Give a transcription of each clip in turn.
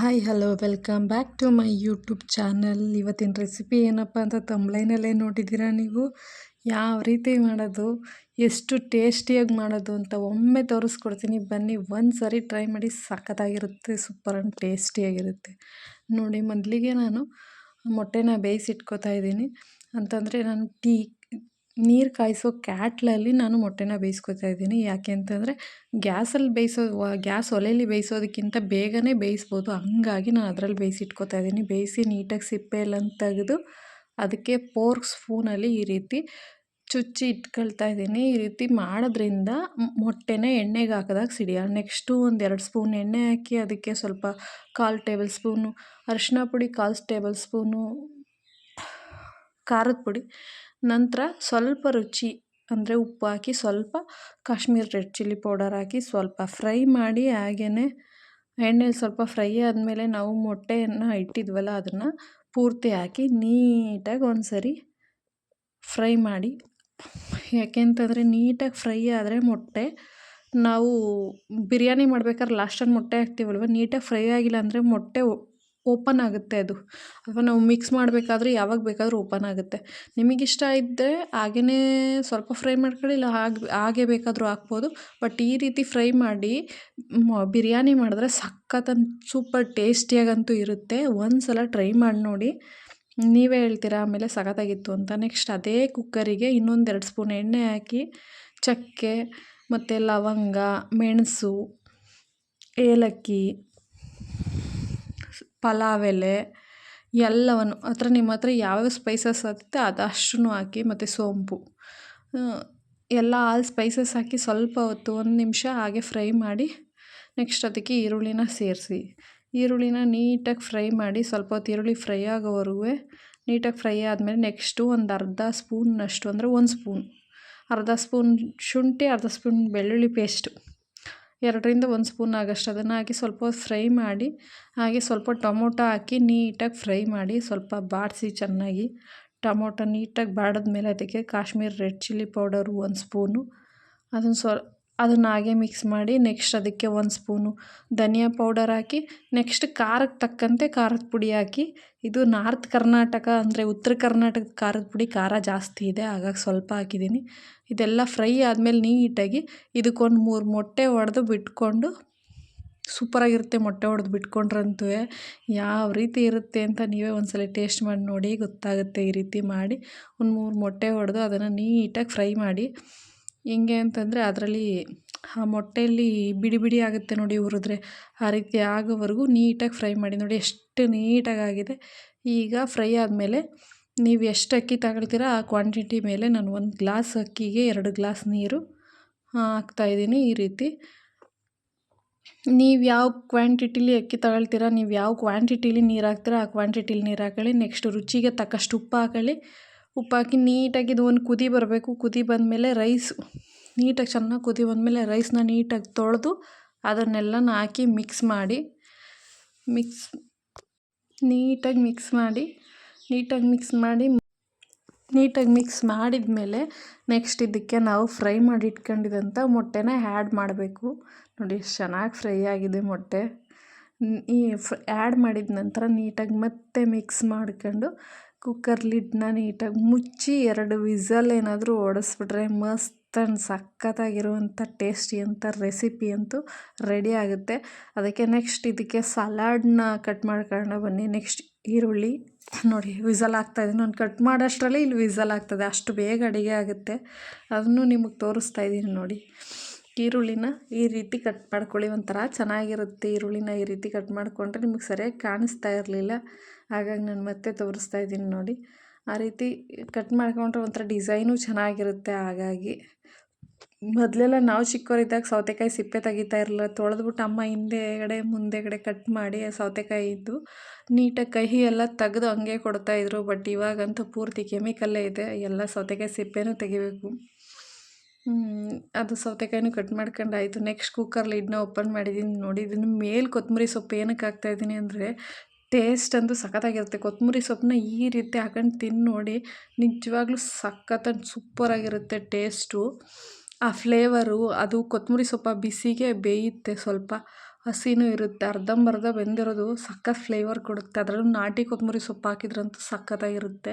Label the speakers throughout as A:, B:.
A: Hi, hello, welcome back to my YouTube channel. ಇವತ್ತಿನ recipe ಏನಪ್ಪ ಅಂತ ತಂಬ್ಲೈನಲ್ಲೇ ನೋಡಿದ್ದೀರಾ ನೀವು? ಯಾವ ರೀತಿ ಮಾಡೋದು, ಎಷ್ಟು ಟೇಸ್ಟಿಯಾಗಿ ಮಾಡೋದು ಅಂತ ಒಮ್ಮೆ ತೋರಿಸ್ಕೊಡ್ತೀನಿ. ಬನ್ನಿ ಒಂದು ಸರಿ ಟ್ರೈ ಮಾಡಿ. ಸಖತ್ತಾಗಿರುತ್ತೆ, ಸೂಪರ್ ಆ್ಯಂಡ್ ಟೇಸ್ಟಿಯಾಗಿರುತ್ತೆ. ನೋಡಿ, ಮೊದಲಿಗೆ ನಾನು ಮೊಟ್ಟೆನ ಬೇಯಿಸಿಟ್ಕೋತಾ ಇದ್ದೀನಿ. ಅಂತಂದರೆ ನಾನು ಟೀ ನೀರು ಕಾಯಿಸೋ ಕ್ಯಾಟ್ಲಲ್ಲಿ ನಾನು ಮೊಟ್ಟೆನ ಬೇಯಿಸ್ಕೊತಾ ಇದ್ದೀನಿ. ಯಾಕೆ ಅಂತಂದರೆ ಗ್ಯಾಸಲ್ಲಿ ಬೇಯಿಸೋ, ಗ್ಯಾಸ್ ಒಲೆಯಲ್ಲಿ ಬೇಯಿಸೋದಕ್ಕಿಂತ ಬೇಗನೆ ಬೇಯಿಸ್ಬೋದು. ಹಂಗಾಗಿ ನಾನು ಅದರಲ್ಲಿ ಬೇಯಿಸಿಟ್ಕೋತಾ ಇದ್ದೀನಿ. ಬೇಯಿಸಿ ನೀಟಾಗಿ ಸಿಪ್ಪೆ ಎಲ್ಲ ತೆಗೆದು ಅದಕ್ಕೆ ಪೋರ್ಕ್ ಸ್ಪೂನಲ್ಲಿ ಈ ರೀತಿ ಚುಚ್ಚಿ ಇಟ್ಕೊಳ್ತಾ ಇದ್ದೀನಿ. ಈ ರೀತಿ ಮಾಡೋದ್ರಿಂದ ಮೊಟ್ಟೆನ ಎಣ್ಣೆಗೆ ಹಾಕಿದಾಗ ಸಿಡಿಯಲ್ಲ ನೆಕ್ಸ್ಟು ಒಂದು ಎರಡು ಸ್ಪೂನ್ ಎಣ್ಣೆ ಹಾಕಿ ಅದಕ್ಕೆ ಸ್ವಲ್ಪ ಕಾಲು ಟೇಬಲ್ ಸ್ಪೂನು ಅರಿಶಿನ ಪುಡಿ, ಕಾಲು ಟೇಬಲ್ ಸ್ಪೂನು ಖಾರದ ಪುಡಿ, ನಂತರ ಸ್ವಲ್ಪ ರುಚಿ, ಅಂದರೆ ಉಪ್ಪು ಹಾಕಿ ಸ್ವಲ್ಪ ಕಾಶ್ಮೀರ್ ರೆಡ್ ಚಿಲ್ಲಿ ಪೌಡರ್ ಹಾಕಿ ಸ್ವಲ್ಪ ಫ್ರೈ ಮಾಡಿ ಹಾಗೆಯೇ ಎಣ್ಣೆಲಿ ಸ್ವಲ್ಪ ಫ್ರೈ ಆದಮೇಲೆ ನಾವು ಮೊಟ್ಟೆಯನ್ನು ಇಟ್ಟಿದ್ವಲ್ಲ ಅದನ್ನು ಪೂರ್ತಿ ಹಾಕಿ ನೀಟಾಗಿ ಒಂದು ಸರಿ ಫ್ರೈ ಮಾಡಿ. ಯಾಕೆಂತಂದರೆ ನೀಟಾಗಿ ಫ್ರೈ ಆದರೆ ಮೊಟ್ಟೆ, ನಾವು ಬಿರಿಯಾನಿ ಮಾಡ್ಬೇಕಾದ್ರೆ ಲಾಸ್ಟಲ್ಲಿ ಮೊಟ್ಟೆ ಹಾಕ್ತೀವಲ್ವ, ನೀಟಾಗಿ ಫ್ರೈ ಆಗಿಲ್ಲ ಅಂದರೆ ಮೊಟ್ಟೆ ಓಪನ್ ಆಗುತ್ತೆ ಅದು. ಅಥವಾ ನಾವು ಮಿಕ್ಸ್ ಮಾಡಬೇಕಾದ್ರೆ ಯಾವಾಗ ಬೇಕಾದರೂ ಓಪನ್ ಆಗುತ್ತೆ. ನಿಮಗಿಷ್ಟ ಇದ್ದರೆ ಹಾಗೆಯೇ ಸ್ವಲ್ಪ ಫ್ರೈ ಮಾಡ್ಕೊಳ್ಳಿ, ಇಲ್ಲ ಹಾಗೆ ಹಾಗೆ ಬೇಕಾದರೂ ಹಾಕ್ಬೋದು. ಬಟ್ ಈ ರೀತಿ ಫ್ರೈ ಮಾಡಿ ಬಿರಿಯಾನಿ ಮಾಡಿದ್ರೆ ಸಖತ್ತಂತ ಸೂಪರ್ ಟೇಸ್ಟಿಯಾಗಂತೂ ಇರುತ್ತೆ. ಒಂದು ಸಲ ಟ್ರೈ ಮಾಡಿ ನೋಡಿ. ನೀವೇ ಹೇಳ್ತೀರಾ, ಆಮೇಲೆ ಸಖತ್ತಾಗಿತ್ತು ಅಂತ. ನೆಕ್ಸ್ಟ್ ಅದೇ ಕುಕ್ಕರಿಗೆ ಇನ್ನೊಂದೆರಡು ಸ್ಪೂನ್ ಎಣ್ಣೆ ಹಾಕಿ, ಚಕ್ಕೆ ಮತ್ತು ಲವಂಗ, ಮೆಣಸು, ಏಲಕ್ಕಿ ಪಲಾವ್ ಎಲೆ ಎಲ್ಲವನ್ನು, ಹತ್ರ ನಿಮ್ಮ ಹತ್ರ ಯಾವ್ಯಾವ ಸ್ಪೈಸಸ್ ಆಗುತ್ತೆ ಅದಷ್ಟನ್ನು ಹಾಕಿ, ಮತ್ತು ಸೋಂಪು. ಎಲ್ಲ ಆಲ್ ಸ್ಪೈಸಸ್ ಹಾಕಿ ಸ್ವಲ್ಪ ಹೊತ್ತು, ಒಂದು ನಿಮಿಷ ಹಾಗೆ ಫ್ರೈ ಮಾಡಿ ನೆಕ್ಸ್ಟ್ ಅದಕ್ಕೆ ಈರುಳ್ಳಿನ ಸೇರಿಸಿ. ಈರುಳ್ಳಿನ ನೀಟಾಗಿ ಫ್ರೈ ಮಾಡಿ, ಸ್ವಲ್ಪ ಹೊತ್ತು ಈರುಳ್ಳಿ ಫ್ರೈ ಆಗೋವರೆಗೂ ನೀಟಾಗಿ ಫ್ರೈ ಆದಮೇಲೆ ನೆಕ್ಸ್ಟು ಒಂದು ಅರ್ಧ ಸ್ಪೂನ್ನಷ್ಟು ಅಂದರೆ ಒಂದು ಸ್ಪೂನ್ ಅರ್ಧ ಸ್ಪೂನ್ ಶುಂಠಿ, ಅರ್ಧ ಸ್ಪೂನ್ ಬೆಳ್ಳುಳ್ಳಿ ಪೇಸ್ಟು ಎರಡರಿಂದ ಒಂದು ಸ್ಪೂನ್ ಆಗೋಷ್ಟು ಅದನ್ನು ಹಾಕಿ ಸ್ವಲ್ಪ ಫ್ರೈ ಮಾಡಿ, ಹಾಗೆ ಸ್ವಲ್ಪ ಟೊಮೊಟೊ ಹಾಕಿ ನೀಟಾಗಿ ಫ್ರೈ ಮಾಡಿ, ಸ್ವಲ್ಪ ಬಾಡಿಸಿ ಚೆನ್ನಾಗಿ ಟೊಮೊಟೊ ನೀಟಾಗಿ ಬಾಡಿದ್ಮೇಲೆ ಅದಕ್ಕೆ ಕಾಶ್ಮೀರ್ ರೆಡ್ ಚಿಲ್ಲಿ ಪೌಡರು ಒಂದು ಸ್ಪೂನು, ಅದನ್ನು ಸ್ವಲ್ ಅದನ್ನು ಹಾಗೆ ಮಿಕ್ಸ್ ಮಾಡಿ ನೆಕ್ಸ್ಟ್ ಅದಕ್ಕೆ ಒಂದು ಸ್ಪೂನು ಧನಿಯಾ ಪೌಡರ್ ಹಾಕಿ ನೆಕ್ಸ್ಟ್ ಖಾರಕ್ಕೆ ತಕ್ಕಂತೆ ಖಾರದ ಪುಡಿ ಹಾಕಿ. ಇದು ನಾರ್ತ್ ಕರ್ನಾಟಕ ಅಂದರೆ ಉತ್ತರ ಕರ್ನಾಟಕದ ಖಾರದ ಪುಡಿ ಖಾರ ಜಾಸ್ತಿ ಇದೆ, ಹಾಗಾಗಿ ಸ್ವಲ್ಪ ಹಾಕಿದ್ದೀನಿ. ಇದೆಲ್ಲ ಫ್ರೈ ಆದಮೇಲೆ ನೀಟಾಗಿ ಇದಕ್ಕೊಂದು ಮೂರು ಮೊಟ್ಟೆ ಒಡೆದು ಬಿಟ್ಕೊಂಡು ಸೂಪರಾಗಿರುತ್ತೆ ಮೊಟ್ಟೆ ಹೊಡೆದು ಬಿಟ್ಕೊಂಡ್ರಂತೂ. ಯಾವ ರೀತಿ ಇರುತ್ತೆ ಅಂತ ನೀವೇ ಒಂದ್ಸಲ ಟೇಸ್ಟ್ ಮಾಡಿ ನೋಡಿ ಗೊತ್ತಾಗುತ್ತೆ ಈ ರೀತಿ ಮಾಡಿ. ಒಂದು ಮೂರು ಮೊಟ್ಟೆ ಹೊಡೆದು ಅದನ್ನು ನೀಟಾಗಿ ಫ್ರೈ ಮಾಡಿ. ಹೆಂಗೆ ಅಂತಂದರೆ ಅದರಲ್ಲಿ ಆ ಮೊಟ್ಟೆಯಲ್ಲಿ ಬಿಡಿ ಬಿಡಿ ಆಗುತ್ತೆ ನೋಡಿ ಹುರಿದ್ರೆ. ಆ ರೀತಿ ಆಗೋವರೆಗೂ ನೀಟಾಗಿ ಫ್ರೈ ಮಾಡಿ ನೋಡಿ ಎಷ್ಟು ನೀಟಾಗಿ ಆಗಿದೆ ಈಗ ಫ್ರೈ ಆದಮೇಲೆ ನೀವು ಎಷ್ಟು ಅಕ್ಕಿ ತಗೊಳ್ತೀರ ಆ ಕ್ವಾಂಟಿಟಿ ಮೇಲೆ ನಾನು ಒಂದು ಗ್ಲಾಸ್ ಅಕ್ಕಿಗೆ ಎರಡು ಗ್ಲಾಸ್ ನೀರು ಹಾಕ್ತಾಯಿದ್ದೀನಿ ಈ ರೀತಿ. ನೀವು ಯಾವ ಕ್ವಾಂಟಿಟಿಲಿ ಅಕ್ಕಿ ತಗೊಳ್ತೀರ, ನೀವು ಯಾವ ಕ್ವಾಂಟಿಟಿಲಿ ನೀರು ಹಾಕ್ತೀರ ಆ ಕ್ವಾಂಟಿಟಿಲಿ ನೀರು ಹಾಕೊಳ್ಳಿ, ನೆಕ್ಸ್ಟ್ ರುಚಿಗೆ ತಕ್ಕಷ್ಟು ಉಪ್ಪು ಹಾಕೊಳ್ಳಿ. ಉಪ್ಪು ಹಾಕಿ ನೀಟಾಗಿ ಇದು ಒಂದು ಕುದಿ ಬರಬೇಕು. ಕುದಿ ಬಂದಮೇಲೆ ರೈಸು. ನೀಟಾಗಿ ಚೆನ್ನಾಗಿ ಕುದಿ ಬಂದಮೇಲೆ ರೈಸನ್ನ ನೀಟಾಗಿ ತೊಳೆದು ಅದನ್ನೆಲ್ಲನೂ ಹಾಕಿ ಮಿಕ್ಸ್ ಮಾಡಿ ಮಿಕ್ಸ್ ನೀಟಾಗಿ ಮಿಕ್ಸ್ ಮಾಡಿ, ನೀಟಾಗಿ ಮಿಕ್ಸ್ ಮಾಡಿ, ನೀಟಾಗಿ ಮಿಕ್ಸ್ ಮಾಡಿದ ಮೇಲೆ ನೆಕ್ಸ್ಟ್ ಇದಕ್ಕೆ ನಾವು ಫ್ರೈ ಮಾಡಿ ಇಟ್ಕೊಂಡಿದ್ದಂಥ ಮೊಟ್ಟೆನ ಆ್ಯಡ್ ಮಾಡಬೇಕು. ನೋಡಿ ಎಷ್ಟು ಚೆನ್ನಾಗಿ ಫ್ರೈ ಆಗಿದೆ ಮೊಟ್ಟೆ. ಈ ಫ್ ಆ್ಯಡ್ ಮಾಡಿದ ನಂತರ ನೀಟಾಗಿ ಮತ್ತೆ ಮಿಕ್ಸ್ ಮಾಡ್ಕೊಂಡು ಕುಕ್ಕರ್ ಲಿಡ್ನ ನೀಟಾಗಿ ಮುಚ್ಚಿ ಎರಡು ವಿಸಲ್ ಏನಾದರೂ ಓಡಿಸ್ಬಿಟ್ರೆ ಮಸ್ತ್ ಅಂಡ್ ಸಖತ್ತಾಗಿರುವಂಥ ಟೇಸ್ಟಿ ಅಂತ ರೆಸಿಪಿ ಅಂತೂ ರೆಡಿ ಆಗುತ್ತೆ. ಅದಕ್ಕೆ ನೆಕ್ಸ್ಟ್ ಇದಕ್ಕೆ ಸಲಾಡ್ನ ಕಟ್ ಮಾಡ್ಕೊಂಡು ಬನ್ನಿ. ನೆಕ್ಸ್ಟ್ ಈರುಳ್ಳಿ. ನೋಡಿ, ವಿಸಲ್ ಆಗ್ತಾಯಿದೆ ನಾನು ಕಟ್ ಮಾಡೋಷ್ಟರಲ್ಲಿ ಇಲ್ಲಿ ವಿಸಲ್ ಆಗ್ತದೆ. ಅಷ್ಟು ಬೇಗ ಅಡುಗೆ ಆಗುತ್ತೆ. ಅದನ್ನು ನಿಮಗೆ ತೋರಿಸ್ತಾ ಇದ್ದೀನಿ ನೋಡಿ. ಈರುಳ್ಳಿನ ಈ ರೀತಿ ಕಟ್ ಮಾಡ್ಕೊಳ್ಳಿ. ಒಂಥರ ಚೆನ್ನಾಗಿರುತ್ತೆ ಈರುಳ್ಳಿನ ಈ ರೀತಿ ಕಟ್ ಮಾಡಿಕೊಂಡ್ರೆ ನಿಮಗೆ ಸರಿಯಾಗಿ ಕಾಣಿಸ್ತಾ ಇರಲಿಲ್ಲ. ಹಾಗಾಗಿ ನಾನು ಮತ್ತೆ ತೋರಿಸ್ತಾ ಇದ್ದೀನಿ ನೋಡಿ. ಆ ರೀತಿ ಕಟ್ ಮಾಡ್ಕೊಂಡ್ರೆ ಒಂಥರ ಡಿಸೈನು ಚೆನ್ನಾಗಿರುತ್ತೆ. ಹಾಗಾಗಿ ಮೊದಲೆಲ್ಲ ನಾವು ಚಿಕ್ಕವರಿದ್ದಾಗ ಸೌತೆಕಾಯಿ ಸಿಪ್ಪೆ ತೆಗಿತಾ ಇರಲಿಲ್ಲ. ತೊಳೆದ್ಬಿಟ್ಟು ಅಮ್ಮ ಹಿಂದೆಗಡೆ, ಮುಂದೆಗಡೆ ಕಟ್ ಮಾಡಿ ಸೌತೆಕಾಯಿ ಇದ್ದು ನೀಟಾಗಿ ಕಹಿ ಎಲ್ಲ ತೆಗೆದು ಹಂಗೆ ಕೊಡ್ತಾಯಿದ್ರು ಬಟ್ ಇವಾಗಂತೂ ಪೂರ್ತಿ ಕೆಮಿಕಲ್ಲೇ ಇದೆ. ಎಲ್ಲ ಸೌತೆಕಾಯಿ ಸಿಪ್ಪೆನೂ ತೆಗಿಬೇಕು. ಅದು ಸೌತೆಕಾಯಿನೂ ಕಟ್ ಮಾಡ್ಕೊಂಡು ಆಯಿತು. ನೆಕ್ಸ್ಟ್ ಕುಕ್ಕರ್ ಲಿಡ್ನ ಓಪನ್ ಮಾಡಿದ್ದೀನಿ ನೋಡಿ. ಇದನ್ನು ಮೇಲೆ ಕೊತ್ತಂಬರಿ ಸೊಪ್ಪು ಏನಕ್ಕೆ ಹಾಕ್ತಾಯಿದ್ದೀನಿ ಅಂದರೆ ಟೇಸ್ಟ್ ಅಂತೂ ಸಖತ್ತಾಗಿರುತ್ತೆ. ಕೊತ್ತಂಬರಿ ಸೊಪ್ಪನ್ನ ಈ ರೀತಿ ಹಾಕೊಂಡು ತಿಂದು ನೋಡಿ, ನಿಜವಾಗ್ಲೂ ಸಖತ್ತಾಗಿ ಸೂಪರಾಗಿರುತ್ತೆ ಟೇಸ್ಟು ಆ ಫ್ಲೇವರು ಅದು ಕೊತ್ತಂಬರಿ ಸೊಪ್ಪು ಬಿಸಿಗೆ ಬೇಯುತ್ತೆ ಸ್ವಲ್ಪ. ಹಸಿನೂ ಇರುತ್ತೆ, ಅರ್ಧಂಬರ್ಧ ಬೆಂದಿರೋದು ಸಖತ್ ಫ್ಲೇವರ್ ಕೊಡುತ್ತೆ. ಅದರಲ್ಲೂ ನಾಟಿ ಕೊತ್ತಂಬರಿ ಸೊಪ್ಪು ಹಾಕಿದ್ರಂತೂ ಸಖತ್ತಾಗಿರುತ್ತೆ.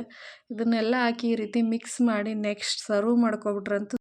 A: ಇದನ್ನೆಲ್ಲ ಹಾಕಿ ಈ ರೀತಿ ಮಿಕ್ಸ್ ಮಾಡಿ ನೆಕ್ಸ್ಟ್ ಸರ್ವ್ ಮಾಡ್ಕೊಬಿಟ್ರಂತೂ